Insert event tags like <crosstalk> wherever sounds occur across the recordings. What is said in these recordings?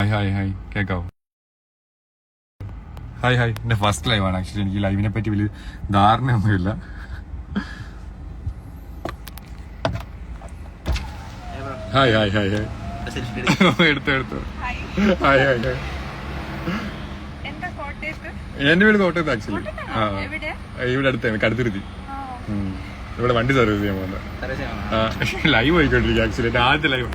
Hi hi hi കേക്കാവോ hi hi എന്റെ first ലൈവാണ് ആക്ച്വലി എനിക്ക് ലൈവിനെ പറ്റി വലിയ ധാരണയൊന്നുമില്ല. ഹായ് ഹായ് ഹായ് ഹായ് എടുത്തു എടുത്തു. ഹായ് ഹായ് ഹായ് എന്റെ വീട് കോട്ടയത്ത് ആക്ച്വലി? ആ. എവിടെ? ഇവിടെ അടുത്ത് കടുത്തിരുത്തി. ആ, ഉം. ഇവിടെ വണ്ടി സർവീസ് ചെയ്യാൻ പോകുന്നത്. ലൈവ് ആയിക്കൊണ്ടിരിക്കും ആക്ച്വലി എന്റെ ആദ്യത്തെ ലൈവ്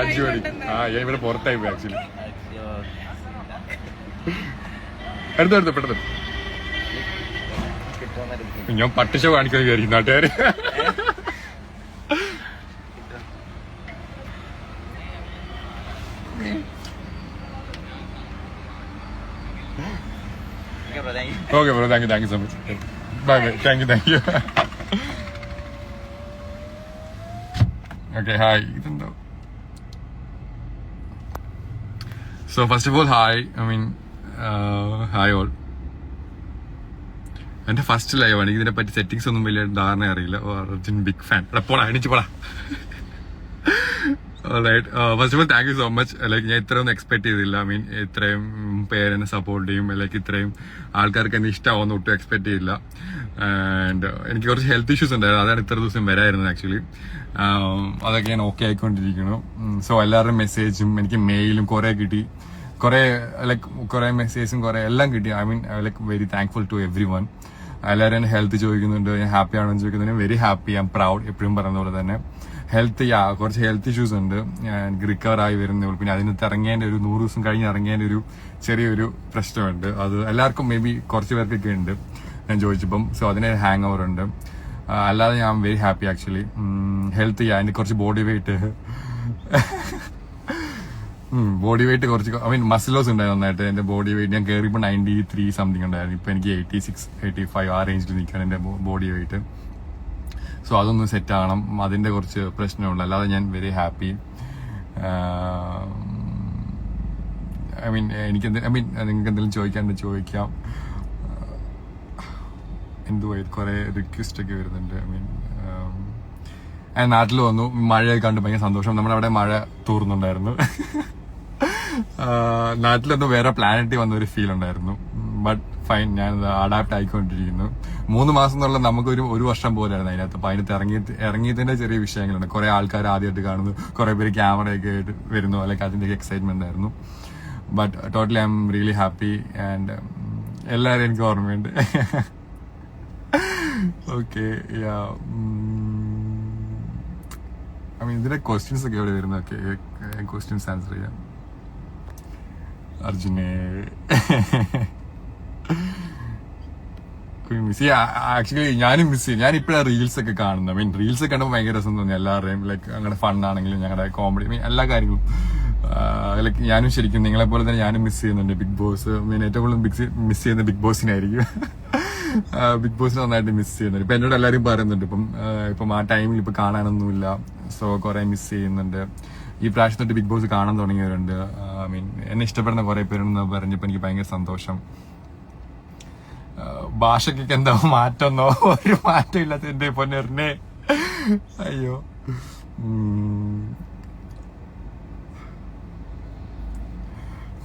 അഞ്ചു മണി. ആ ഞാൻ ഇവിടെ പുറത്തായി പോയി ആക്ച്വലി എടുത്തു എടുത്തു പെട്ടെന്ന് ഞാൻ പട്ടിഷോ കാണിക്കാൻ വിചാരിക്കും നാട്ടുകാര്. Okay bro thank you thank you so much. Bye bye. Thank you thank you. Okay hi ഇതുണ്ടോ so first of all hi I mean hi all എന്റെ ഫസ്റ്റ് ലൈവ് ആണ്. ഇതിനെ പറ്റി സെറ്റിങ്സ് ഒന്നും വലിയ ധാരണ അറിയില്ല. അർജുൻ ബിഗ് ഫാൻ പോടാ എണീച്ച് പോടാ. First of all thank you so much like ഞാൻ ഇത്രയൊന്നും എക്സ്പെക്ട് ചെയ്തില്ല. ഐ മീൻ ഇത്രയും പേരെന്നെ സപ്പോർട്ട് ചെയ്യും. ലൈക്ക് ഇത്രയും ആൾക്കാർക്ക് എന്നെ ഇഷ്ടമാവുന്ന ഒട്ടും എക്സ്പെക്ട് ചെയ്തില്ല. ആൻഡ് എനിക്ക് കുറച്ച് ഹെൽത്ത് ഇഷ്യൂസ് ഉണ്ടായിരുന്നു. അതാണ് ഇത്ര ദിവസം വരായിരുന്നത് ആക്ച്വലി അതൊക്കെ ഞാൻ ഓക്കെ ആയിക്കൊണ്ടിരിക്കുന്നു. സോ എല്ലാവരുടെയും മെസ്സേജും എനിക്ക് മെയിലും കുറെ കിട്ടി. കുറെ ലൈക്ക് കുറെ മെസ്സേജും കുറെ എല്ലാം കിട്ടി. I mean like very thankful to everyone എല്ലാവരും എന്നെ ഹെൽത്ത് ചോദിക്കുന്നുണ്ട്. ഞാൻ ഹാപ്പി ആണോ എന്ന് very happy I M proud എപ്പോഴും പറയുന്ന പോലെ തന്നെ. ഹെൽത്ത് യാ കുറച്ച് ഹെൽത്ത് ഇഷ്യൂസ് ഉണ്ട്. എനിക്ക് റിക്കവർ ആയി വരുന്നേ ഉള്ളൂ പിന്നെ അതിനകത്ത് ഇറങ്ങേണ്ട ഒരു നൂറ് ദിവസം കഴിഞ്ഞ് ഇറങ്ങേണ്ട ഒരു ചെറിയൊരു പ്രശ്നമുണ്ട്. അത് എല്ലാവർക്കും മേ ബി കുറച്ച് പേർക്കൊക്കെ ഉണ്ട്. ഞാൻ ചോദിച്ചപ്പം സോ അതിന് ഹാങ് ഓവർ ഉണ്ട്. അല്ലാതെ ഞാൻ വെരി ഹാപ്പി ആക്ച്വലി ഹെൽത്ത് ചെയ്യാൻ എനിക്ക് കുറച്ച് ബോഡി വെയിറ്റ് ബോഡി വെയിറ്റ് കുറച്ച് ഐ മീൻ മസിൽ ലോസ് ഉണ്ടായി നന്നായിട്ട്. എന്റെ ബോഡി വെയിറ്റ് ഞാൻ കയറിയപ്പോൾ നയന്റി ത്രീ സംതിങ് ഉണ്ടായിരുന്നു. ഇപ്പൊ എനിക്ക് എയ്റ്റി സിക്സ് എയ്റ്റി ഫൈവ് ആ റേഞ്ചിൽ നിൽക്കാൻ എന്റെ ബോഡി വെയിറ്റ് സോ അതൊന്ന് സെറ്റ് ആവണം. അതിന്റെ കുറച്ച് പ്രശ്നമുണ്ട് അല്ലാതെ ഞാൻ വെരി ഹാപ്പി ഐ മീൻ എനിക്ക് ഐ മീൻ നിങ്ങൾക്ക് എന്തെങ്കിലും ചോദിക്കാണ്ട് ചോദിക്കാം. എന്തുവാ കുറേ റിക്വസ്റ്റ് ഒക്കെ വരുന്നുണ്ട്. ഐ മീൻ ഞാൻ നാട്ടിൽ വന്നു. മഴയൊക്കെ കണ്ട് ഭയങ്കര സന്തോഷം. നമ്മുടെ അവിടെ മഴ തൂർന്നുണ്ടായിരുന്നു. <laughs> നാട്ടിലൊന്ന് വേറെ പ്ലാനറ്റി വന്ന ഒരു ഫീൽ ഉണ്ടായിരുന്നു. ബട്ട് ഫൈൻ ഞാൻ അഡാപ്റ്റ് ആയിക്കൊണ്ടിരിക്കുന്നു. മൂന്ന് മാസം എന്നുള്ള നമുക്കൊരു ഒരു വർഷം പോലെയായിരുന്നു അതിനകത്ത്. അപ്പൊ അതിനകത്ത് ഇറങ്ങി ഇറങ്ങിയതിന്റെ ചെറിയ വിഷയങ്ങളുണ്ട്. കുറെ ആൾക്കാർ ആദ്യമായിട്ട് കാണുന്നു. കുറെ പേര് ക്യാമറയൊക്കെ ആയിട്ട് വരുന്നു. അല്ലെങ്കിൽ അതിന്റെ എക്സൈറ്റ്മെന്റ് ആയിരുന്നു. But totally I'm really happy and എല്ലാവരും എനിക്ക് ഓർമ്മയുണ്ട്. <laughs> ഓക്കെ ഐ മീൻ ഇതിന്റെ ക്വസ്റ്റ്യൻസ് ഒക്കെ എവിടെ വരുന്നൊക്കെ ക്വസ്റ്റ്യൻസ് ആൻസർ ചെയ്യാം. അർജുനെ. മിസ് ആക്ച്വലി ഞാനും മിസ് ചെയ്യും. ഞാൻ ഇപ്പോഴാണ് റീൽസ് ഒക്കെ കാണുന്നത് മീൻ റീൽസ് ഒക്കെ കണ്ടപ്പോൾ ഭയങ്കര രസം തോന്നി. എല്ലാവരുടെയും ലൈക്ക് ഞങ്ങളുടെ ഫണ്ണാണെങ്കിലും ഞങ്ങളുടെ കോമഡി മീൻ എല്ലാ കാര്യങ്ങളും. ഞാനും ശരിക്കും നിങ്ങളെ പോലെ തന്നെ ഞാനും മിസ് ചെയ്യുന്നുണ്ട്. ബിഗ് ബോസ് മീൻ ഏറ്റവും കൂടുതൽ ബിഗ് മിസ് ചെയ്യുന്ന ബിഗ് ബോസിനായിരിക്കും ബിഗ് ബോസ് നന്നായിട്ട് മിസ് ചെയ്യുന്നുണ്ട്. ഇപ്പൊ എന്നോട് എല്ലാവരും പറയുന്നുണ്ട് ഇപ്പം ഇപ്പം ആ ടൈമിൽ ഇപ്പൊ കാണാനൊന്നുമില്ല. സോ കുറെ മിസ് ചെയ്യുന്നുണ്ട്. ഈ പ്രാവശ്യം തൊട്ട് ബിഗ് ബോസ് കാണാൻ തുടങ്ങിയവരുണ്ട്. ഐ മീൻ എന്നെ ഇഷ്ടപ്പെടുന്ന കുറെ പേരുണ്ടെന്ന് പറഞ്ഞപ്പോൾ എനിക്ക് ഭയങ്കര സന്തോഷം. ഭാഷക്കൊക്കെ എന്താ മാറ്റമെന്നോ ഒരു മാറ്റം ഇല്ലാത്ത എന്റെ പൊന്നറിനെ അയ്യോ.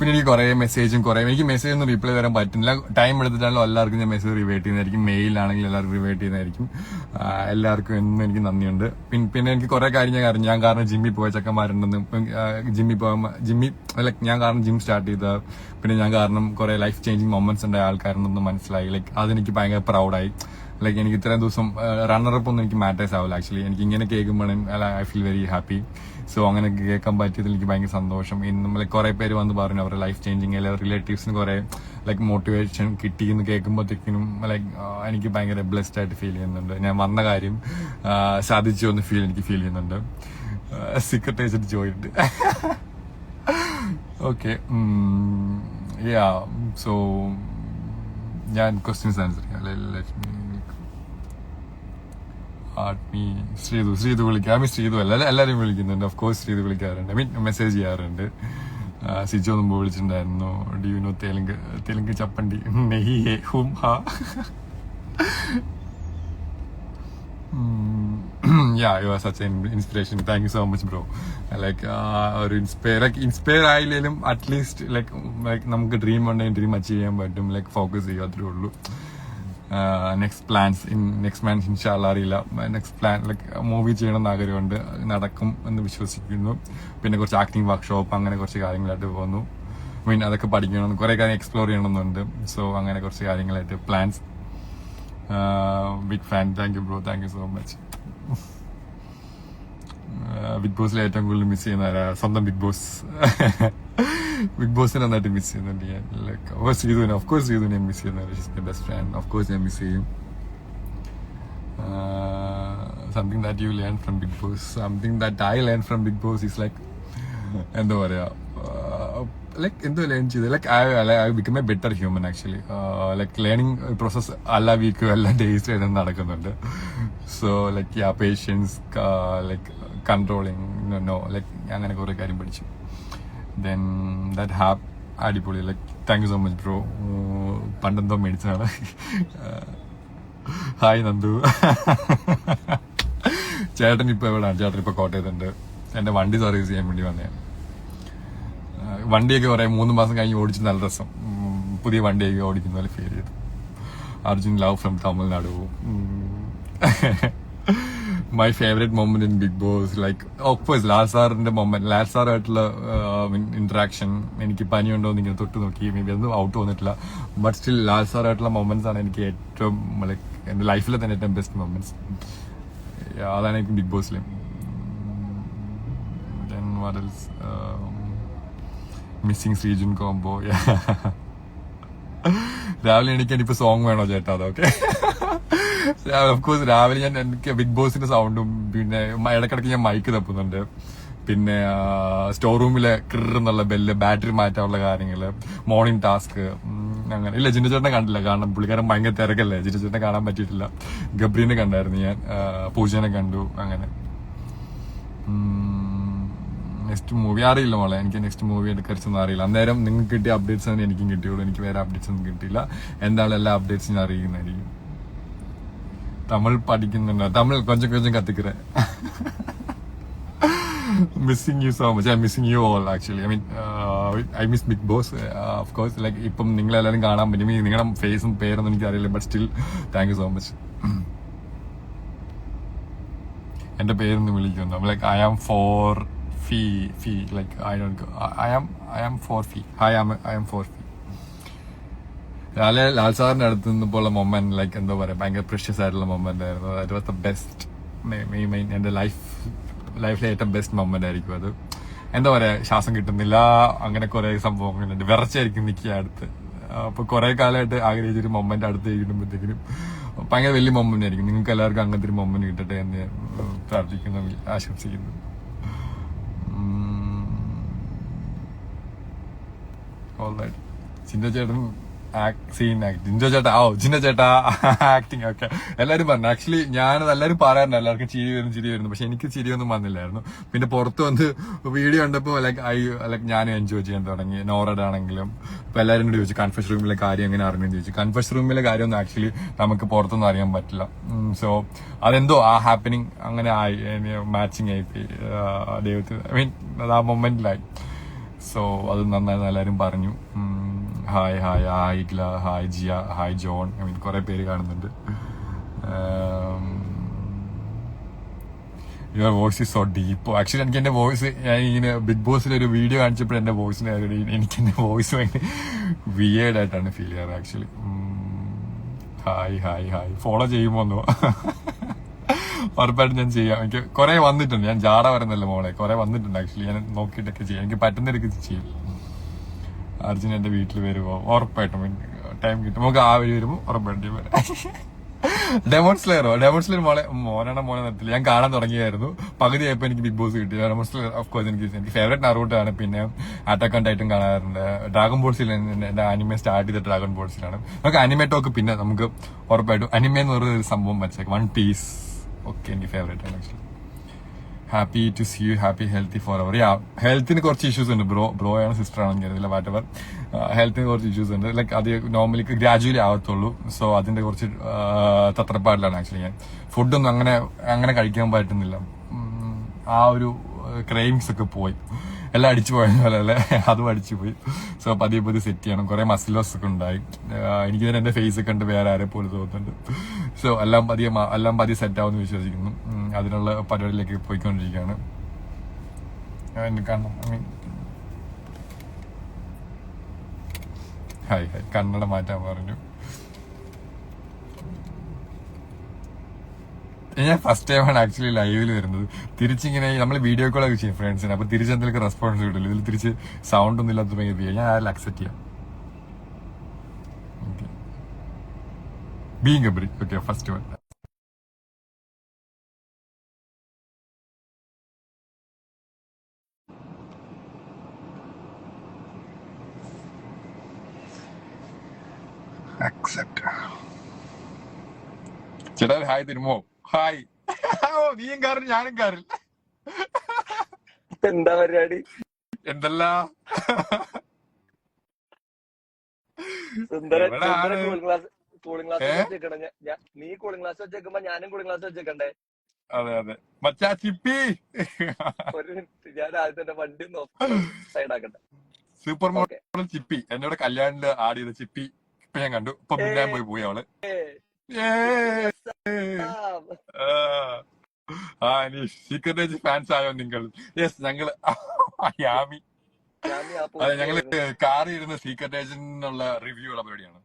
പിന്നെ എനിക്ക് കുറെ മെസ്സേജും കുറെ എനിക്ക് മെസ്സേജ് ഒന്നും റിപ്ലൈ തരാൻ പറ്റുന്നില്ല. ടൈം എടുത്തിട്ടാണല്ലോ എല്ലാവർക്കും ഞാൻ മെസ്സേജ് റിവേറ്റ് ചെയ്യുന്നതായിരിക്കും. മെയിലാണെങ്കിൽ എല്ലാവർക്കും റിവേറ്റ് ചെയ്യുന്നതായിരിക്കും. എല്ലാവർക്കും എന്നും എനിക്ക് നന്ദിയുണ്ട്. പിന്നെ പിന്നെ എനിക്ക് കുറെ കാര്യം ഞാൻ അറിഞ്ഞു. ഞാൻ കാരണം ജിമ്മിൽ പോയ ചെക്കന്മാരുണ്ടെന്ന് ജിമ്മിൽ പോകാൻ ജിമ്മി ലൈക്ക് ഞാൻ കാരണം ജിം സ്റ്റാർട്ട് ചെയ്ത പിന്നെ ഞാൻ കാരണം കുറെ ലൈഫ് ചേഞ്ചിങ് മൊമെന്റ്സ് ഉണ്ടായ ആൾക്കാരുണ്ടെന്ന് മനസ്സിലായി. ലൈക്ക് അതെനിക്ക് ഭയങ്കര പ്രൗഡായി ലൈക്ക് എനിക്ക് ഇത്രയും ദിവസം റണ്ണറപ്പ് ഒന്നും എനിക്ക് മാറ്റേഴ്സ് ആവില്ല ആക്ച്വലി എനിക്ക് ഇങ്ങനെ കേൾക്കുമ്പോഴും I feel very happy so അങ്ങനെ കേൾക്കാൻ പറ്റിയതിൽ എനിക്ക് ഭയങ്കര സന്തോഷം. ഇന്ന് നമ്മൾ കുറെ പേര് വന്ന് പറഞ്ഞു അവരുടെ ലൈഫ് ചേഞ്ചിങ് അല്ലെങ്കിൽ റിലേറ്റീവ്സിന് കുറെ ലൈക്ക് മോട്ടിവേഷൻ കിട്ടി എന്ന് കേൾക്കുമ്പോഴത്തേക്കിനും ലൈക്ക് എനിക്ക് ഭയങ്കര ബ്ലെസ്ഡ് ആയിട്ട് ഫീൽ ചെയ്യുന്നുണ്ട്. ഞാൻ വന്ന കാര്യം സാധിച്ചു എന്ന് ഫീൽ എനിക്ക് ഫീൽ ചെയ്യുന്നുണ്ട്. Secret agent joint okay ya so ഞാൻ ക്വസ്റ്റ്യൻസ് ആൻസർ ചെയ്യാം. ആത്മി ശ്രീതു ശ്രീതു വിളിക്കാം മീൻ ശ്രീതു അല്ല എല്ലാവരും വിളിക്കുന്നുണ്ട്. ഓഫ് കോഴ്സ് ശ്രീതു വിളിക്കാറുണ്ട്. ഐ മീൻ മെസ്സേജ് ചെയ്യാറുണ്ട്. സിജു മുമ്പ് വിളിച്ചിട്ടുണ്ടായിരുന്നു. Do you know Telugu Telugu ചപ്പണ്ടി? നെയ്യേ ഹും ഹാ ya you are such inspiration thank you so much bro like ഒരു ഇൻസ്പയർ ലൈക്ക് ഇൻസ്പയർ ആയില്ലെങ്കിലും അറ്റ്ലീസ്റ്റ് ലൈക്ക് ലൈക്ക് നമുക്ക് ഡ്രീം ഉണ്ടെങ്കിൽ ഡ്രീം അച്ചീവ് ചെയ്യാൻ പറ്റും. ലൈക്ക് ഫോക്കസ് ചെയ്യുക അത്രേ ഉള്ളൂ. Next plans in next plans ഇൻഷാല്ല അറിയില്ല. നെക്സ്റ്റ് പ്ലാൻ ലൈക്ക് മൂവി ചെയ്യണം എന്ന് ആഗ്രഹമുണ്ട് നടക്കും എന്ന് വിശ്വസിക്കുന്നു. പിന്നെ കുറച്ച് ആക്ടിങ് വർക്ക്ഷോപ്പ് അങ്ങനെ കുറച്ച് കാര്യങ്ങളായിട്ട് പോകുന്നു. മീൻ അതൊക്കെ പഠിക്കണം കുറെ കാര്യം എക്സ്പ്ലോർ ചെയ്യണമെന്നുണ്ട്. സോ അങ്ങനെ കുറച്ച് കാര്യങ്ങളായിട്ട് plans big fan thank you bro thank you so much big ബോസിൽ ഏറ്റവും കൂടുതൽ മിസ് ചെയ്യുന്ന? സ്വന്തം ബിഗ് ബോസ് <laughs> ബിഗ് ബോസിനെ നന്നായിട്ട് മിസ് ചെയ്യുന്നുണ്ട് ഞാൻ. ലൈക്ക് ശ്രീധുവിനെ of course ശ്രീധുവിനെ miss my best friend of course ഞാൻ മിസ് ചെയ്യും. Something that you learn from big boss something that I learn from big boss is like എന്താ പറയുക ലൈക്ക് എന്തോ ലേൺ ചെയ്ത്. Like I I become a better human actually like learning process എല്ലാ വീക്കും എല്ലാ വരെ നടക്കുന്നുണ്ട് so like ya patience like controlling no like അങ്ങനെ കുറേ കാര്യം പഠിച്ചു. ദെൻ ദാറ്റ് ഹാപ്പ് അടിപൊളി like thank you so much bro പണ്ടെന്തോ മേടിച്ചതാണ്. <laughs> ഹായ് നന്ദു. <laughs> ചേട്ടൻ ഇപ്പോൾ എവിടെയാണ് ചേട്ടൻ ഇപ്പോൾ കോട്ടയത്തുണ്ട്. എന്റെ വണ്ടി സർവീസ് ചെയ്യാൻ വേണ്ടി വന്നേ. വണ്ടിയൊക്കെ കുറേ മൂന്ന് മാസം കഴിഞ്ഞ് ഓടിച്ച് നല്ല രസം. പുതിയ വണ്ടിയൊക്കെ ഓടിക്കുന്ന പോലെ ഫീൽ ചെയ്തു. Arjun love from Tamil Nadu. My favourite moment in big boss like of course Lal സാറിന്റെ മൊമെന്റ് ലാൽ സാറായിട്ടുള്ള ഇന്ററാക്ഷൻ എനിക്ക് പനിയുണ്ടോ എന്ന് ഇങ്ങനെ തൊട്ട് നോക്കി. മേ ബി ഒന്നും ഔട്ട് വന്നിട്ടില്ല. ബട്ട് സ്റ്റിൽ ലാൽ സാറായിട്ടുള്ള മൊമെന്റ്സ് ആണ് എനിക്ക് ഏറ്റവും ലൈക്ക് എന്റെ ലൈഫിലെ തന്നെ ഏറ്റവും ബെസ്റ്റ് മൊമെന്റ്സ് അതാണ് എനിക്ക് ബിഗ് ബോസിലെ missing ശ്രീജുൻ കോംബോ <laughs> രാവിലെ എണീക്കാൻ ഇപ്പൊ സോങ് വേണോ ചേട്ടാ? അതൊക്കെ ഓഫ്കോഴ്സ് രാവിലെ ഞാൻ എനിക്ക് ബിഗ് ബോസിന്റെ സൗണ്ടും പിന്നെ ഇടക്കിടക്ക് ഞാൻ മൈക്ക് തപ്പുന്നുണ്ട്. പിന്നെ സ്റ്റോർ റൂമിലെ കിറന്നുള്ള ബെല്ല് ബാറ്ററി മാറ്റാനുള്ള കാര്യങ്ങൾ മോർണിംഗ് ടാസ്ക് അങ്ങനെ. ഇല്ല ജിന്നു ചേട്ടനെ കണ്ടില്ല. കാരണം പുള്ളിക്കാരൻ ഭയങ്കര തിരക്കല്ലേ. ജിന്നു ചേട്ടനെ കാണാൻ പറ്റിയിട്ടില്ല. ഗബ്രീനെ കണ്ടായിരുന്നു ഞാൻ. പൂജനെ കണ്ടു. അങ്ങനെ. നെക്സ്റ്റ് മൂവി അറിയില്ല മോളെ. എനിക്ക് നെക്സ്റ്റ് മൂവി എടുക്കറിച്ചൊന്നും അറിയില്ല. അന്നേരം നിങ്ങൾക്ക് കിട്ടിയ അപ്ഡേറ്റ്സ് ആണ് എനിക്കും കിട്ടിയുള്ളൂ. എനിക്ക് വേറെ അപ്ഡേറ്റ്സ് ഒന്നും കിട്ടിയില്ല. എന്താണ് എല്ലാ അപ്ഡേറ്റ്സും തമിഴ് படிக்கணும்னா തമിഴ് கொஞ்சம் கொஞ்சம் கத்துக்கிறேன் missing you so much I missing you all actually I mean I miss big boss of course like ഇപ്പം നിങ്ങൾ എല്ലാവരും കാണാൻ പറ്റും. നിങ്ങളുടെ ഫേസും പേരൊന്നും എനിക്ക് അറിയില്ല but still thank you so much എന്റെ പേരൊന്നും വിളിക്കുന്നു like I am for fee fee like I do I am I am for fee I am I am for fee ലാലെ Lal സാറിന്റെ അടുത്ത് നിന്നപ്പോൾ മൊമെന്റ് ലൈക്ക് എന്താ പറയാ ഭയങ്കര പ്രഷ്യസ് ആയിട്ടുള്ള മൊമെന്റ് ആയിരുന്നു. That was the best main എന്റെ ലൈഫ് ലൈഫിലെ ഏറ്റവും ബെസ്റ്റ് മൊമെന്റ് ആയിരിക്കും അത്. എന്താ പറയാ ശ്വാസം കിട്ടുന്നില്ല അങ്ങനെ കുറെ സംഭവങ്ങളുണ്ട് വിറച്ചായിരിക്കും നിൽക്കുക അടുത്ത്. അപ്പൊ കുറെ കാലമായിട്ട് ആഗ്രഹിച്ചൊരു മൊമെന്റ് അടുത്ത് കിട്ടുമ്പോഴത്തേക്കിനും ഭയങ്കര വലിയ മൊമെന്റ് ആയിരിക്കും. നിങ്ങൾക്ക് എല്ലാവർക്കും അങ്ങനത്തെ ഒരു മൊമെന്റ് കിട്ടട്ടെ എന്ന് പ്രാർത്ഥിക്കുന്നു ആശംസിക്കുന്നു. ഓൾറൈറ്റ് ചിന്ത ചേട്ടൻ സീൻ ജിൻജോ ചേട്ടാ ഓ ജിൻജോ ചേട്ടാ ആക്ടിങ് ഒക്കെ എല്ലാരും പറഞ്ഞു. ആക്ച്വലി ഞാൻ എല്ലാരും പറയാറുണ്ട്. എല്ലാവർക്കും ചിരി വരുന്നു ചിരി വരുന്നു. പക്ഷെ എനിക്ക് ചിരി ഒന്നും വന്നില്ലായിരുന്നു. പിന്നെ പുറത്ത് വന്ന് വീഡിയോ കണ്ടപ്പോ ലൈക്ക് ഐ ലൈക്ക് ഞാൻ എൻജോയ് ചെയ്യാൻ തുടങ്ങി. നോറഡ് ആണെങ്കിലും. ഇപ്പൊ എല്ലാവരും കൂടി ചോദിച്ചു കൺഫസ് റൂമിലെ കാര്യം എങ്ങനെ അറിഞ്ഞെന്ന് ചോദിച്ചു. കൺഫസ് റൂമിലെ കാര്യമൊന്നും ആക്ച്വലി നമുക്ക് പുറത്തൊന്നും അറിയാൻ പറ്റില്ല. സോ അതെന്തോ ആ ഹാപ്പനിങ് അങ്ങനെ ആയി മാച്ചിങ് ആയി ദൈവത്തിൽ ഐ മീൻ അത് ആ മൊമെന്റിലായി സോ അത് നന്നായി എല്ലാവരും പറഞ്ഞു. Hi hi hi ഗ്ല hi Jiya hi John I mean കുറെ പേര് കാണുന്നുണ്ട്. Your voice is so deep actually എനിക്ക് എന്റെ വോയിസ് ഞാൻ ഇങ്ങനെ ബിഗ് ബോസിൽ ഒരു വീഡിയോ കാണിച്ചപ്പോൾ എന്റെ വോയിസിന് എനിക്ക് എന്റെ വോയിസ് ഭയങ്കര വിയേഡ് ആയിട്ടാണ് ഫീൽ ചെയ്യാറ് actually hi hi hi follow ചെയ്യുമോന്നോ ഉറപ്പായിട്ടും ഞാൻ ചെയ്യാം. എനിക്ക് കുറേ വന്നിട്ടുണ്ട്. ഞാൻ ജാട വരുന്നല്ലോ മോളെ. കുറേ വന്നിട്ടുണ്ട് ആക്ച്വലി ഞാൻ നോക്കിയിട്ടൊക്കെ ചെയ്യാം. എനിക്ക് പറ്റുന്നതൊക്കെ ചെയ്യും. അർജുൻ എന്റെ വീട്ടിൽ വരുമോ ഉറപ്പായിട്ടും ടൈം കിട്ടും. നമുക്ക് ആ വഴി വരുമ്പോ ഉറപ്പായിട്ടും വരാം. ഡെമോൺസ്ലെയറോ ഡെമോൺസ്ലെയർ മോളെ മോനാണ് മോനെ നിർത്തില്ല ഞാൻ കാണാൻ തുടങ്ങിയായിരുന്നു. പകുതി ആയപ്പോ എനിക്ക് ബിഗ് ബോസ് കിട്ടി. ഡെമോൺസ്ലെയർ ഓഫ് കോഴ്സ് എനിക്ക് എനിക്ക് ഫേവറേറ്റ് ആണ് പിന്നെ അറ്റാക്ക് ഓൺ ടൈറ്റും കാണാറുണ്ട്. ഡ്രാഗൺ ബോൾസിൽ എന്റെ അനിമെ സ്റ്റാർട്ട് ചെയ്ത ഡ്രാഗൺ ബോൾസിലാണ് നമുക്ക് അനിമെ ടോക്ക് പിന്നെ നമുക്ക് ഉറപ്പായിട്ടും അനിമെ എന്ന് പറയുന്ന ഒരു സംഭവം മനസ്സിലാക്കി. വൺ പീസ് ഒക്കെ എനിക്ക് ഫേവറേറ്റ് ആണ് actually happy to see you happy healthy for our yeah ഹെൽത്തിന് കുറച്ച് ഇഷ്യൂസ് ഉണ്ട്. ബ്രോ ബ്രോ ആണ് സിസ്റ്റർ ആണെന്ന് കരുതില്ല. വാട്ട് എവർ ഹെൽത്തിന് കുറച്ച് ഇഷ്യൂസ് ഉണ്ട്. ലൈക്ക് അത് നോർമലി ഗ്രാജുവലി ആവത്തുള്ളൂ. സോ അതിന്റെ കുറച്ച് തത്രപ്പാടിലാണ് ആക്ച്വലി ഞാൻ. ഫുഡൊന്നും അങ്ങനെ അങ്ങനെ കഴിക്കാൻ പറ്റുന്നില്ല. ആ ഒരു ക്രൈംസ് ഒക്കെ പോയി. എല്ലാം അടിച്ചു പോയ പോലെ അല്ലേ? അതും അടിച്ചു പോയി. സോ പതിയെ പതി സെറ്റ് ചെയ്യണം. കുറെ മസിൽ ഒക്കെ ഉണ്ടായി. എനിക്ക് തന്നെ എന്റെ ഫേസ് ഒക്കെ ഉണ്ട് വേറെ ആരെ പോലെ തോന്നുന്നുണ്ട്. സോ എല്ലാം പതിയെ എല്ലാം പതിയെ സെറ്റ് ആവുമെന്ന് വിശ്വസിക്കുന്നു. അതിനുള്ള പരിപാടിയിലേക്ക് പോയിക്കൊണ്ടിരിക്കുകയാണ്. മീൻ ഹായ് ഹായ് കണ്ണട മാറ്റാൻ പറഞ്ഞു. ഞാൻ ഫസ്റ്റ് ടൈമാണ് ആക്ച്വലി ലൈവിൽ വരുന്നത്. തിരിച്ചിങ്ങനെ നമ്മൾ വീഡിയോ കോൾ ഒക്കെ ചെയ്യും ഫ്രണ്ട്സിന് അപ്പൊ തിരിച്ച് എന്തെങ്കിലും റെസ്പോൺസ് കിട്ടില്ല? ഇതിൽ തിരിച്ച് സൗണ്ട് ഒന്നും ഇല്ലാത്ത ഭയങ്കര ഞാൻ ആരും അക്സെപ്റ്റ് ചെയ്യാം. Being every okay first one ചേട്ടാ ഹായ് തരുമോ? ഹായ്. ഓ നീയും കാറിൽ ഞാനും കാറിൽ. എന്താ പരിപാടി? എന്തല്ല? നീ കൂളിംഗ് ക്ലാസ് വെച്ചേക്കുമ്പോ ഞാനും കൂളിംഗ് ക്ലാസ് വെച്ചേക്കണ്ടേ? അതെ അതെ. മച്ചാ ചിപ്പി. ഒരു മിനിറ്റ് ഞാൻ ആദ്യം തന്നെ വണ്ടി ഒന്ന് സൈഡ് ആക്കട്ടെ സൂപ്പർ മോഡൽ ചിപ്പി. എന്നോട് കല്യാണിൽ ആഡ് ചെയ്ത ചിപ്പി. ഇപ്പൊ ഞാൻ കണ്ടു. ഇപ്പൊ മിന്നാൻ പോയി പോയി അവൾ. അനീഷ് സീക്രട്ട് ഫാൻസ് ആയോ നിങ്ങൾ? യെസ് ഞങ്ങൾ <laughs> യാമി അതെ ഞങ്ങൾ കാറിൽ ഇരുന്ന് സീക്രട്ട് ഏജന്റിനുള്ള റിവ്യൂ ഉള്ള പരിപാടിയാണ്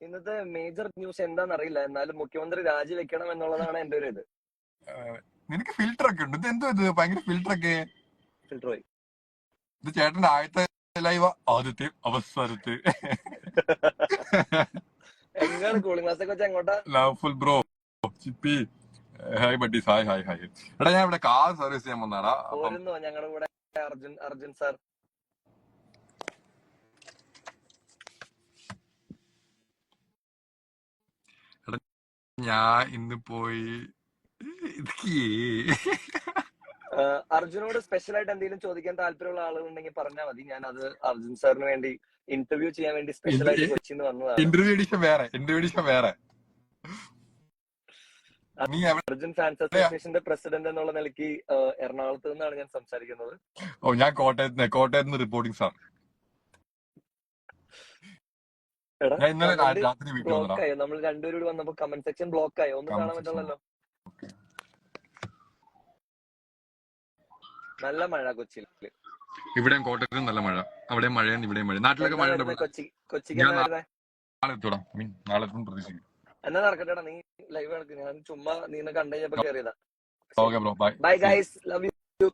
ഇന്നത്തെ മേജർ ന്യൂസ് എന്താണെന്നറിയില്ല എന്നാലും മുഖ്യമന്ത്രി രാജിവെക്കണം എന്നുള്ളതാണ് എന്റെ ഒരു ഇത്. നിനക്ക് ഫിൽറ്റർ ഒക്കെ ഉണ്ട്. ഇത് എന്തോ ഇത്? ഭയങ്കര ഫിൽട്ടർ ഒക്കെ. ഫിൽറ്റർ പോയി. ഇത് ചേട്ടന്റെ ആദ്യത്തെ ലൈവ് ആദ്യത്തെ അവസാനത്തെ. എങ്ങാണ് കൂളിംഗ് ക്ലാസ് ഒക്കെ വെച്ച് എങ്ങോട്ടാ loveful bro Chippi. Hi buddies hi hi hi എടാ ഞാൻ ഇവിടെ കാർ സർവീസ് ചെയ്യാൻ വന്നാടാ പോരുന്നോ? ഞങ്ങളുടെ കൂടെ അർജുൻ അർജുൻ സാർ ഞാൻ ഇന്ന് പോയി ഇതൊക്കെ അർജുനോട് സ്പെഷ്യൽ ആയിട്ട് എന്തെങ്കിലും ചോദിക്കാൻ താല്പര്യമുള്ള ആളുകളുണ്ടെങ്കിൽ പറഞ്ഞാൽ മതി. ഞാൻ അത് അർജുൻ സാറിന് വേണ്ടി ഇന്റർവ്യൂ ചെയ്യാൻ വേണ്ടി സ്പെഷ്യൽ ആയിട്ട് കൊച്ചിന്ന് വന്നതാണ്. ഇന്റർവ്യൂ എഡിഷൻ വേറെ ഇന്റർവ്യൂ എഡിഷൻ വേറെ. അർജുൻ ഫാൻസ് അസോസിയേഷന്റെ പ്രസിഡന്റ് എന്നുള്ള നിലയ്ക്ക് എറണാകുളത്ത് നിന്നാണ് ഞാൻ സംസാരിക്കുന്നത്. ഓ ഞാൻ കോട്ടയത്ത് കോട്ടയത്ത് നിന്ന് റിപ്പോർട്ടിംഗ് സാർ നമ്മൾ രണ്ടുപേരും കൂടി വന്നപ്പോ കമന്റ് സെക്ഷൻ ബ്ലോക്ക് ആയോ? ഒന്നും കാണാൻ കമന്റ് സെക്ഷൻ പറ്റുള്ളല്ലോ നല്ല മഴ കൊച്ചിയിൽ ഇവിടെയും കോട്ടയത്തും നല്ല മഴ. അവിടെ മഴയാണ് ഇവിടെയും മഴ നാട്ടിലൊക്കെ മഴ കൊച്ചി കൊച്ചിക്ക് നാളെ എത്തൂടാ മീൻ നാളെ എത്തും പ്രതീക്ഷിക്കും എന്നാ നടക്കട്ടെടാ നീ ലൈവ് നടക്കും ഞാൻ ചുമ്മാ നീ കണ്ടു കഴിഞ്ഞപ്പോ കയറിയതാ okay bro bye. Bye guys love you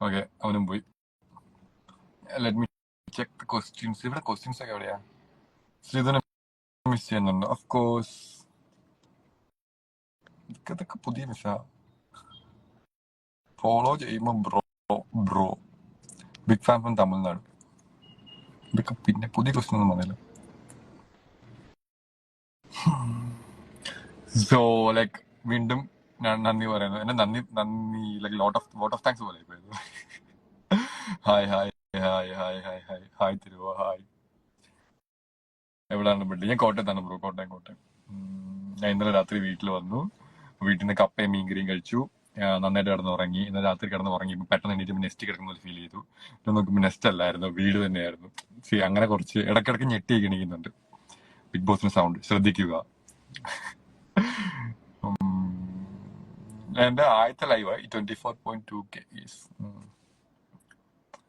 okay അവനും പോയി. ലെറ്റ് മീ ചെക്ക് ക്വസ്റ്റ്യൻസ് ഇവിടെ ക്വസ്റ്റ്യൻസ് ഒക്കെ എവിടെയാ? ശ്രീധനം മിസ് ചെയ്യുന്നുണ്ട്? ഓഫ് കോഴ്സ് ഇതൊക്കെ പുതിയ മിസ്സാ ഫോളോ ചെയ്യുമ്പോ bro bro big fan from Tamil Nadu ഇതൊക്കെ പിന്നെ പുതിയ ക്വസ്റ്റ്യൻ ഒന്നും വന്നില്ല. സോ ലൈക്ക് വീണ്ടും ഞാൻ നന്ദി പറയുന്നു. എന്നെ നന്ദി നന്ദി like lot of lot of thanks പോലെ hi hi hi hi hi hi hi തിരുവ ഹായ് എവിടെയാണ് ബിൽഡ് ഞാൻ കോട്ടയത്താണ് ബ്രോ കോട്ടയം കോട്ടയം. ഞാൻ ഇന്നലെ രാത്രി വീട്ടിൽ വന്നു. വീട്ടിൽ നിന്ന് കപ്പയും മീൻകറിയും കഴിച്ചു. നന്നായിട്ട് കിടന്ന് ഉറങ്ങി ഇന്ന് രാത്രി കിടന്ന് ഉറങ്ങി പെട്ടെന്ന് എണീറ്റ് നെസ്റ്റ് കിടക്കുന്ന പോലെ ഫീൽ ചെയ്തു. പിന്നെ നോക്കുമ്പോൾ നെസ്റ്റ് അല്ലായിരുന്നു. വീട് തന്നെയായിരുന്നു. സി അങ്ങനെ കുറച്ച് ഇടയ്ക്കിടയ്ക്ക് ഞെട്ടി കിണിക്കുന്നുണ്ട് ബിഗ് ബോസിന് സൗണ്ട് ശ്രദ്ധിക്കുക. എന്റെ ആദ്യത്തെ ലൈവായി twenty four point two K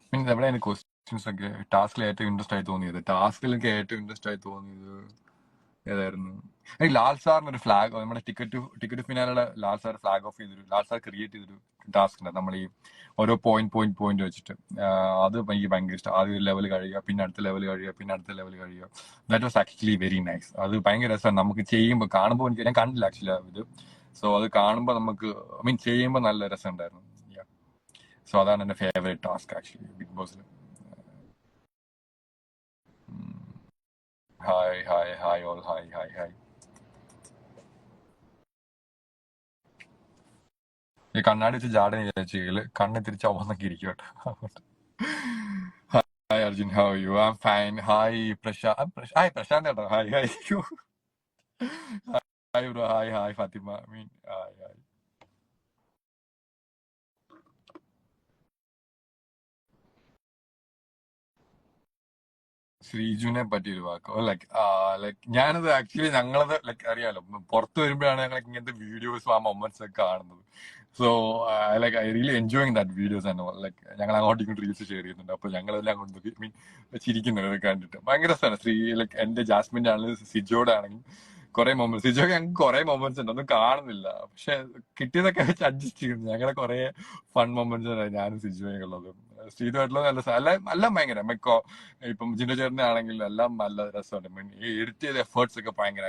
പിന്നെ എവിടെയാണ് ക്വസ്റ്റ്യൻസ് ഒക്കെ? ടാസ്കിൽ ഏറ്റവും ഇൻട്രസ്റ്റ് ആയി തോന്നിയത്. ടാസ്കിൽ എനിക്ക് ഏറ്റവും ഇൻട്രസ്റ്റ് ആയി തോന്നിയത് ഏതായിരുന്നു? ലാൽ സാറിന് ഒരു ഫ്ലാഗ് നമ്മുടെ ടിക്കറ്റ് ടിക്കറ്റ് ഫിനാലുള്ള ലാൽ സാർ ഫ്ലാഗ് ഓഫ് ചെയ്തൊരു ലാൽ സാർ ക്രിയേറ്റ് ചെയ്തൊരു ടാസ്ക് ഉണ്ട്. നമ്മൾ ഈ ഓരോ പോയിന്റ് പോയിന്റ് പോയിന്റ് വെച്ചിട്ട്. അത് എനിക്ക് ഭയങ്കര ഇഷ്ടം. ആദ്യം ഒരു ലെവൽ കഴിയുക പിന്നെ അടുത്ത ലെവൽ കഴിയുക പിന്നെ അടുത്ത ലെവൽ കഴിയുക. That was actually very nice അത് ഭയങ്കര രസമാണ് നമുക്ക് ചെയ്യുമ്പോൾ കാണുമ്പോൾ എനിക്ക് ഞാൻ കണ്ടില്ല ആക്ച്വലി ഇത്. സോ അത് കാണുമ്പോൾ നമുക്ക് ഐ മീൻ ചെയ്യുമ്പോൾ നല്ല രസം ഉണ്ടായിരുന്നു സോ അതാണ് എന്റെ ഫേവറേറ്റ് ടാസ്ക് ആക്ച്വലി ബിഗ് ബോസിൽ 係係係，我係係係。ഈ കണ്ണാടിച്ച് ചാടിന് ചേച്ചി കണ്ണ് തിരിച്ച് അവന്നൊക്കെ ഇരിക്കട്ടെ hi Arjun how you am fine hi Prashant hi Prashant ചേട്ടാ hi hi hi bro hi hi Fathima mean hi hi ശ്രീജുവിനെ പറ്റി ഒരു വാക്കോ ലൈക്ക് ലൈക്ക് ഞാനത് ആക്ച്വലി ഞങ്ങളത് ലൈക്ക് അറിയാലോ. പുറത്തു വരുമ്പോഴാണ് ഞങ്ങൾ ഇങ്ങനത്തെ വീഡിയോസ് ആ മൊമെന്റ്സ് ഒക്കെ കാണുന്നത്. So like I really enjoying that videos and like ഞങ്ങൾ അങ്ങോട്ടും ഇങ്ങോട്ട് റീൽസ് ഷെയർ ചെയ്യുന്നുണ്ട്. അപ്പൊ ഞങ്ങളെല്ലാം അങ്ങോട്ട് മീൻ ചിരിക്കുന്നത് കണ്ടിട്ട് ഭയങ്കര രസമാണ്. ശ്രീ ലൈക്ക് എന്റെ ജാസ്മിന്റെ ആണെങ്കിലും സിജോയുടെ ആണെങ്കിലും കുറെ മൊമെന്റ്സ് സിജോ ഞങ്ങൾക്ക് കുറെ മൊമെന്റ്സ് ഉണ്ട്. ഒന്നും കാണുന്നില്ല. പക്ഷെ കിട്ടിയതൊക്കെ വെച്ച് അഡ്ജസ്റ്റ് ചെയ്യുന്നു. ഞങ്ങളെ കുറെ ഫൺ മൊമെന്റ്സ് ഞാനും സിജോയും ഉള്ളത്. ശ്രീതുമായിട്ടുള്ള നല്ല അല്ല എല്ലാം ഭയങ്കര. മെക്കോ ഇപ്പം ജിൻഡോ ആണെങ്കിലും എല്ലാം നല്ല രസമുണ്ട്. ഈ എഡിറ്റ് ചെയ്ത എഫേർട്സ് ഒക്കെ ഭയങ്കര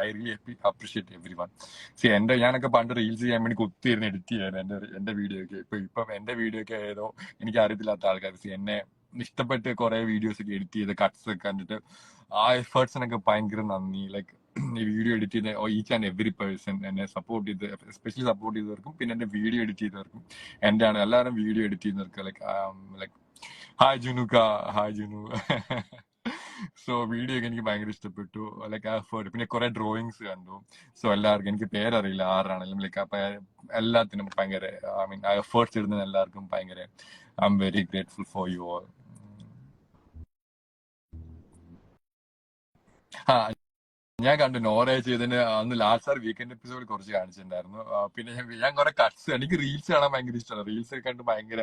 I really appreciate every one C എന്റെ ഞാനൊക്കെ പണ്ട് റീൽസ് ചെയ്യാൻ വേണ്ടി കുത്തിയിരുന്ന് എഡിറ്റ് ചെയ്യാൻ എന്റെ എന്റെ വീഡിയോ ഒക്കെ ഇപ്പൊ ഇപ്പം എന്റെ വീഡിയോ ഒക്കെ ആയതോ എനിക്ക് അറിയത്തില്ലാത്ത ആൾക്കാർ സി എന്നെ ഇഷ്ടപ്പെട്ട് കുറെ വീഡിയോസ് ഒക്കെ എഡിറ്റ് ചെയ്ത് കട്ട്സ് ഒക്കെ കണ്ടിട്ട് ആ എഫേർട്സിനൊക്കെ ഭയങ്കര നന്ദി. ലൈക്ക് വീഡിയോ എഡിറ്റ് ചെയ്ത ഈച്ച് ആൻഡ് എവറി പേഴ്സൺ എന്നെ സപ്പോർട്ട് ചെയ്ത് എസ്പെഷ്യലി സപ്പോർട്ട് ചെയ്തവർക്കും പിന്നെ എന്റെ വീഡിയോ എഡിറ്റ് ചെയ്തവർക്കും എന്റെ ആണ് എല്ലാവരും വീഡിയോ എഡിറ്റ് ചെയ്യുന്നവർക്ക് like like hi Junukka hi Junu so video ഒക്കെ എനിക്ക് ഭയങ്കര ഇഷ്ടപ്പെട്ടു. ലൈക്ക് എഫേർട്ട് പിന്നെ കുറെ ഡ്രോയിങ്സ് കണ്ടു. സോ എല്ലാവർക്കും എനിക്ക് പേരറിയില്ല ആരാണെങ്കിലും ലൈക്ക് അപ്പൊ എല്ലാത്തിനും ഭയങ്കര ഐ മീൻ എഫേർട്സ് ഇടുന്ന എല്ലാവർക്കും ഭയങ്കര I am very grateful for you all ആ ഞാൻ കണ്ടു നോറേ ചെയ്തതിന് അന്ന് ലാസ്റ്റ് ആർ വീക്കെൻഡ് എപ്പിസോഡ് കുറച്ച് കാണിച്ചിട്ടുണ്ടായിരുന്നു. പിന്നെ ഞാൻ ഞാൻ കുറെ കട്ട്സ് എനിക്ക് റീൽസ് കാണാൻ ഭയങ്കര ഇഷ്ടമാണ് റീൽസ് കണ്ട് ഭയങ്കര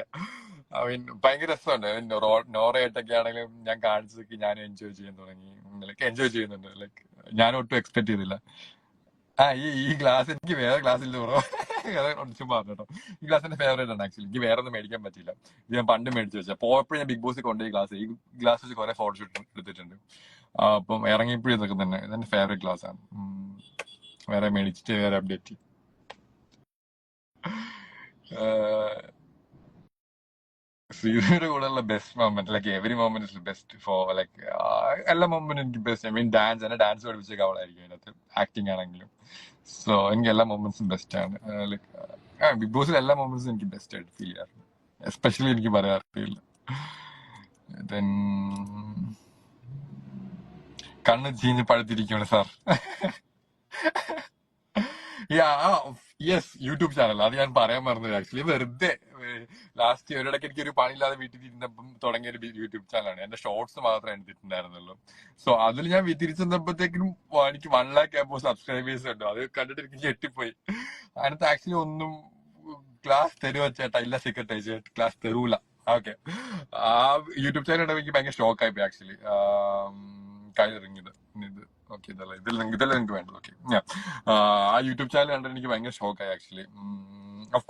ഐ മീൻ ഭയങ്കര രസമുണ്ട്. നോറയായിട്ടൊക്കെ ആണെങ്കിലും ഞാൻ കാണിച്ചതൊക്കെ ഞാൻ എൻജോയ് ചെയ്യാൻ തുടങ്ങി. ലൈക്ക് എൻജോയ് ചെയ്യുന്നുണ്ട്. ലൈക്ക് ഞാൻ ഒട്ടും എക്സ്പെക്ട് ചെയ്തില്ല. ആ ഈ ഈ ഗ്ലാസ് എനിക്ക് വേറെ ഗ്ലാസ് <laughs> ഇല്ല ചുമ്മാ കേട്ടോ. ഈ ഗ്ലാസ് എന്റെ ഫേവറേറ്റ് ആണ് ആക്ച്വലി എനിക്ക് വേറെ ഒന്നും മേടിക്കാൻ പറ്റില്ല ഇത് ഞാൻ പണ്ട് മേടിച്ചു വെച്ചാൽ പോയപ്പോഴും ഞാൻ ബിഗ് ബോസിൽ കൊണ്ടുപോയി ഗ്ലാസ് ഈ ഗ്ലാസ് വെച്ച് കുറെ ഫോട്ടോഷൂട്ട് എടുത്തിട്ടുണ്ട്. അപ്പം ഇറങ്ങിയപ്പോഴും ഇതൊക്കെ തന്നെ. ഇതെന്റെ ഫേവറേറ്റ് ഗ്ലാസ് ആണ്. വേറെ മേടിച്ചിട്ട് വേറെ അപ്ഡേറ്റ് ശ്രീധയുടെ കൂടെയുള്ള best moment like every moment best for like എല്ലാ മൊമെന്റും എനിക്ക് ബെസ്റ്റ് ഐ മീൻ ഡാൻസ് എന്നെ ഡാൻസ് പഠിപ്പിച്ചേക്ക് അവളായിരിക്കും അതിനകത്ത് ആക്ടിങ് ആണെങ്കിലും. സോ എനിക്ക് എല്ലാ മൊമെന്റ്സും ബെസ്റ്റ് ആണ്. ലൈക്ക് ബിഗ് ബോസിൽ എല്ലാ മൊമെന്റ്സും എനിക്ക് ബെസ്റ്റ് ആയിട്ട് ഫീൽ ചെയ്യാറുണ്ട്. എസ്പെഷ്യലി എനിക്ക് പറയാറില്ല. ദെൻ കണ്ണ് ചീഞ്ഞ് പഴുത്തിരിക്കുകയാണ് സാർ <laughs> യെസ് യൂട്യൂബ് ചാനൽ അത് ഞാൻ പറയാൻ മറന്നത് ആക്ച്വലി വെറുതെ ലാസ്റ്റ് ഒരിടയ്ക്ക് എനിക്ക് ഒരു പണിയില്ലാതെ വീട്ടിൽ ഇരുന്നപ്പം തുടങ്ങിയ ഒരു യൂട്യൂബ് ചാനലാണ് എന്റെ ഷോർട്സ് മാത്രമേ എടുത്തിട്ടുണ്ടായിരുന്നുള്ളൂ. സോ അതിൽ ഞാൻ തിരിച്ചു വന്നപ്പോഴത്തേക്കും എനിക്ക് വൺ ലാക്ക് ആയപ്പോ സബ്സ്ക്രൈബേഴ്സ് ഉണ്ട്. അത് കണ്ടിട്ട് എനിക്ക് ഞെട്ടിപ്പോയി. അതിനകത്ത് ആക്ച്വലി ഒന്നും ക്ലാസ് തരുവ ചേട്ടാ ഇല്ല സെക്രട്ടറി ചേട്ടാ ക്ലാസ് തരൂല. ഓക്കെ ആ യൂട്യൂബ് ചാനൽ എനിക്ക് ഭയങ്കര ഷോക്ക് ആയിപ്പോയി ആക്ച്വലി കഴിഞ്ഞിറങ്ങിയത് ഇത് ഓക്കെ ഇതല്ല. ഇതിൽ ഇതല്ല നിങ്ങൾക്ക് വേണ്ടത്. ഓക്കെ ആ യൂട്യൂബ് ചാനൽ കണ്ടിട്ട് എനിക്ക് ഭയങ്കര ഷോക്കായി ആക്ച്വലി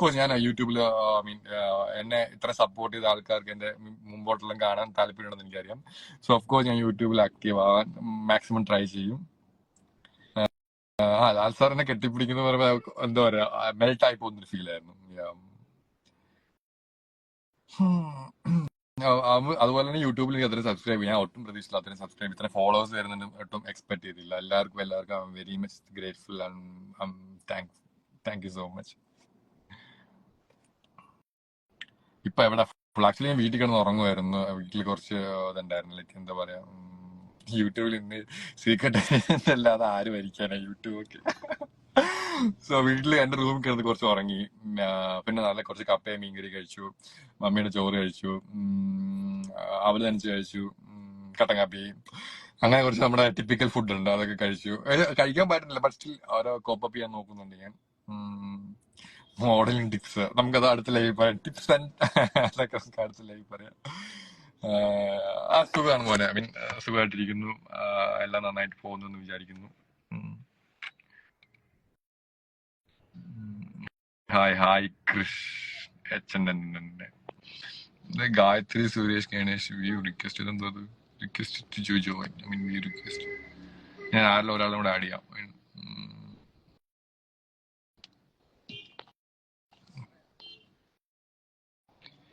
കോഴ്സ് ഞാൻ യൂട്യൂബിൽ ഐ മീൻ എന്നെ ഇത്ര സപ്പോർട്ട് ചെയ്ത ആൾക്കാർക്ക് എന്റെ മുമ്പോട്ടെല്ലാം കാണാൻ താല്പര്യമുണ്ടെന്ന് എനിക്കറിയാം. സോ കോഴ്സ് ഞാൻ യൂട്യൂബിൽ ആക്റ്റീവ് ആവാൻ മാക്സിമം ട്രൈ ചെയ്യും. ആ ലാൽ സാറിനെ കെട്ടിപ്പിടിക്കുന്ന പറയുമ്പോൾ എന്താ പറയാ മെൽറ്റ് ആയി പോകുന്നൊരു ഫീൽ അതുപോലെ തന്നെ യൂട്യൂബിൽ എനിക്ക് അത്രയും സബ്സ്ക്രൈബ് ഞാൻ ഒട്ടും പ്രതീക്ഷിച്ചില്ല അത്രയും സബ്സ്ക്രൈബ് ഇത്ര ഫോളോവേഴ്സ് വരുന്നുണ്ട് ഒട്ടും എക്സ്പെക്ട് ചെയ്തില്ല. എല്ലാവർക്കും എല്ലാവർക്കും I am very much grateful and thank thank you so much ഇപ്പൊ എവിടെ? ആക്ച്വലി ഞാൻ വീട്ടിൽ കിടന്ന് ഉറങ്ങുമായിരുന്നു വീട്ടിൽ കുറച്ച് ഇതുണ്ടായിരുന്നു. ലൈക്ക് എന്താ പറയാ യൂട്യൂബിൽ ഇന്ന് സീക്രട്ട് അല്ലാതെ ആരും ഭരിക്കാനാ യൂട്യൂബ് ഒക്കെ. സോ വീട്ടിൽ എന്റെ റൂമിൽ കിടന്ന് കുറച്ച് ഉറങ്ങി. പിന്നെ നല്ല കുറച്ച് കപ്പയും മീൻകറി കഴിച്ചു. മമ്മിയുടെ ചോറ് കഴിച്ചു. ഉം, അവൽ നനച്ച് കഴിച്ചു. കട്ടങ്കാപ്പി അങ്ങനെ കുറച്ച് നമ്മുടെ ടിപ്പിക്കൽ ഫുഡ് ഉണ്ട്. അതൊക്കെ കഴിച്ചു. കഴിക്കാൻ പറ്റുന്നില്ല ബട്ട് സ്റ്റിൽ ഓരോ കോപ്പപ്പ് ചെയ്യാൻ നോക്കുന്നുണ്ട് ഞാൻ. മോഡലിംഗ് ടിപ്സ് നമുക്കത് അടുത്ത ലൈവ് പറയാം. ടിപ്സ് <laughs> അതൊക്കെ നമുക്ക് അടുത്ത ലൈവ് പറയാം. ആ, സുഖമാണ് മോനെ. ഐ മീൻ സുഖമായിട്ടിരിക്കുന്നു. എല്ലാം നന്നായിട്ട് പോകുന്നു എന്ന് വിചാരിക്കുന്നു hi hi Krishnan Gayathri Suresh Ganesh we request എന്തോ request to join I mean we request ഞാൻ ആരെല്ലാം ഒരാളും കൂടെ ആഡ് ചെയ്യാം.